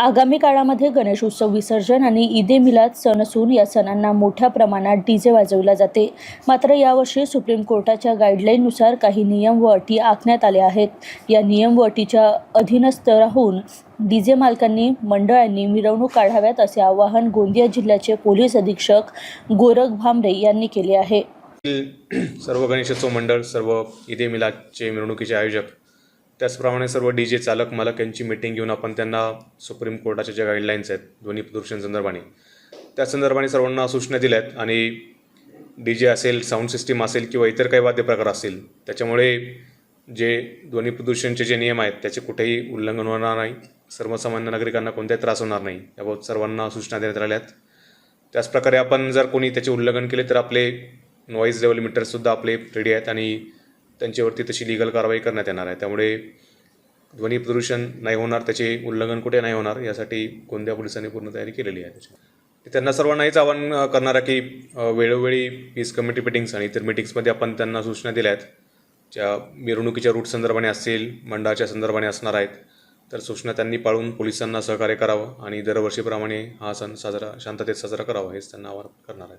आगामी काळामध्ये गणेश उत्सव विसर्जन आणि ईदे मिलाद सण असून या सणांना मोठ्या प्रमाणात डीजे वाजवला जाते. मात्र यावर्षी सुप्रीम कोर्टाच्या गाईडलाईननुसार काही नियम व अटी आखण्यात आल्या आहेत. या नियम व अटीच्या अधीनस्थ राहून डीजे मालकांनी मंडळांनी मिरवणूक काढाव्यात असे आवाहन गोंदिया जिल्ह्याचे पोलीस अधीक्षक गोरख भांबरे यांनी केले आहे. सर्व गणेशोत्सव मंडळ सर्व ईदे मिलादचे मिरवणुकीचे आयोजक त्याचप्रमाणे सर्व डी जे चालक मालक यांची मिटिंग घेऊन आपण त्यांना सुप्रीम कोर्टाच्या ज्या गाईडलाईन्स आहेत ध्वनी प्रदूषण संदर्भाने त्या संदर्भाने सर्वांना सूचना दिल्या आहेत आणि डी जे असेल साऊंड सिस्टीम असेल किंवा इतर काही वाद्यप्रकार असेल असतील त्याच्यामुळे जे ध्वनी प्रदूषणचे जे नियम आहेत त्याचे कुठेही उल्लंघन होणार नाही. सर्वसामान्य नागरिकांना कोणताही त्रास होणार नाही. याबाबत सर्वांना सूचना देण्यात आल्या आहेत त्याचप्रकारे आपण जर कोणी त्याचे उल्लंघन केले तर आपले नॉईज लेवल मीटरसुद्धा आपले रेडी आहेत. आणि त्यांच्यावरती तशी लिगल कारवाई करण्यात येणार आहे. त्यामुळे ध्वनी प्रदूषण नाही होणार त्याचे उल्लंघन कुठे नाही होणार यासाठी गोंदिया पोलिसांनी पूर्ण तयारी केलेली आहे. त्याची त्यांना सर्वांना हेच आवाहन करणार आहे की वेळोवेळी पीस कमिटी मिटिंग्स आणि इतर मिटिंग्समध्ये आपण त्यांना सूचना दिल्या आहेत. ज्या मिरवणुकीच्या रूट संदर्भाने असतील मंडळाच्या संदर्भाने असणार आहेत तर सूचना त्यांनी पाळून पोलिसांना सहकार्य करावं आणि दरवर्षीप्रमाणे हा सण साजरा शांततेत साजरा करावा हेच त्यांना आवाहन करणार आहे